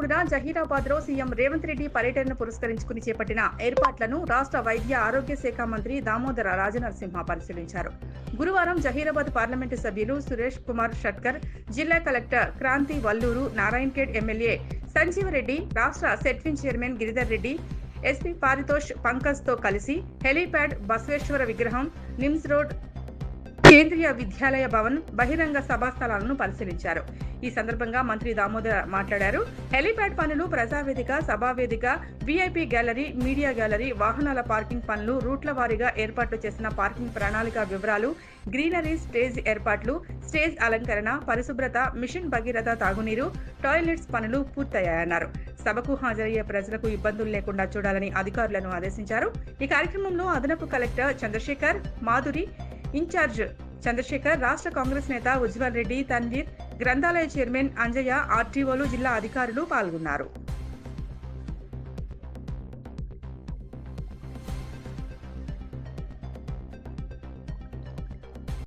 మూడున జహీరాబాద్లో సీఎం రేవంత్ రెడ్డి పర్యటనను పురస్కరించుకుని చేపట్టిన ఏర్పాట్లను రాష్ట్ర వైద్య ఆరోగ్య శాఖ మంత్రి దామోదర రాజనరసింహ పరిశీలించారు. గురువారం జహీరాబాద్ పార్లమెంటు సభ్యులు సురేష్ కుమార్ షట్కర్ జిల్లా కలెక్టర్ క్రాంతి వల్లూరు నారాయణఖేడ్ ఎమ్మెల్యే సంజీవరెడ్డి రాష్ట్ర సెట్విన్ చైర్మన్ గిరిధర్ రెడ్డి ఎస్పీ పారితోష్ పంకజ్తో కలిసి హెలీప్యాడ్ బసవేశ్వర విగ్రహం నిమ్స్ రోడ్ కేంద్రీయ విద్యాలయ భవన్ బహిరంగ సభా స్థలాలను పరిశీలించారు. ఈ సందర్భంగా మంత్రి దామోదర్ మాట్లాడారు. హెలీప్యాడ్ పనులు ప్రజావేదిక సభావేదిక వీఐపీ గ్యాలరీ మీడియా గ్యాలరీ వాహనాల పార్కింగ్ పనులు రూట్ల వారీగా ఏర్పాట్లు చేసిన పార్కింగ్ ప్రణాళిక వివరాలు గ్రీనరీ స్టేజ్ ఏర్పాట్లు స్టేజ్ అలంకరణ పరిశుభ్రత మిషన్ భగీరథ తాగునీరు టాయిలెట్స్ పనులు పూర్తయ్యాయన్నారు. సభకు హాజరయ్యే ప్రజలకు ఇబ్బందులు లేకుండా చూడాలని అధికారులను ఆదేశించారు. ఈ కార్యక్రమంలో అదనపు collector Chandrashekar Madhuri in charge Chandrashekar రాష్ట్ర కాంగ్రెస్ నేత ఉజ్వల్ రెడ్డి తన్వీర్ గ్రంథాలయ చైర్మన్ అంజయ్య ఆర్టీఓలు జిల్లా అధికారులు పాల్గొన్నారు.